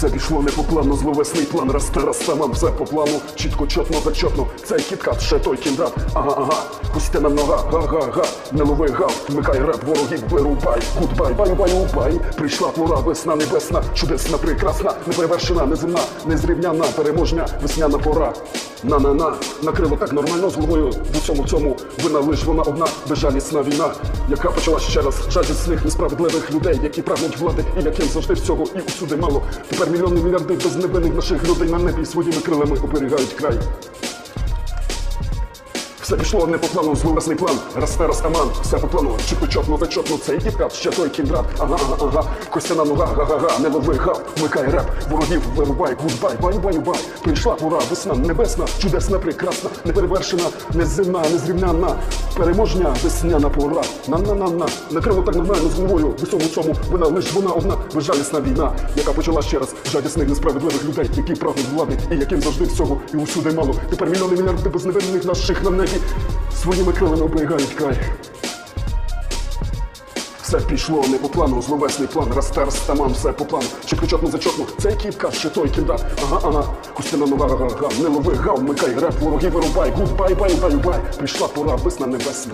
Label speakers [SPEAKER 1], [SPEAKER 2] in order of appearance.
[SPEAKER 1] Все пішло не по плану, зловесний план, росте, росте, мам, все по плану, чітко, чотно, зачотно, цей кіткат, ще той кіндат, ага, ага, костяна нога, га-га-га, не лови гав, вмикай реп, ворогів вирубай, гудбай, бай, бай, убай, прийшла пора, весна небесна, чудесна, прекрасна, неперевершена, неземна, незрівняна, переможня, весняна пора. На-на-на, накрило так нормально з головою в усьому цьому вина лиш вона одна безжалісна війна, яка почалась ще раз жалісних несправедливих людей, які прагнуть влади і яким завжди всього і усюди мало. Тепер мільйони мільярди безневинних наших людей на небі своїми крилами оберігають край. Все пішло не по плану, зловесний план, росте растаман, все по плану, чітко чотно зачотно, цей кіткат, ще той кіндрат, ага, ага, ага, костяна нога, га-га-га, не лови гав, вмикай реп, ворогів вирубай, гудбай, бай, бай, бай, прийшла пора, весна небесна, чудесна, прекрасна, неперевершена, неземна, незрівняна, переможня, весняна пора, на-на-на-на, накрило так нормально з головою, в усьому цьому вина лиш вона одна, безжалісна війна, яка почала ще раз. Жадісних несправедливих людей, які прагнуть влади і яким завжди всього і усюди мало. Тепер мільйони мільярди безневинних наших на небі своїми крилами оберігають край. Все пішло не по плану, зловесний план, росте, стаман, все по плану. Чітко чотно зачотно, цей кіпка, ще той кіндат, ага, ага, костяна нова га, га, не лови гав, микай реп, вороги вирубай, гудбай, бай, бай, бай, прийшла пора, весна небесна.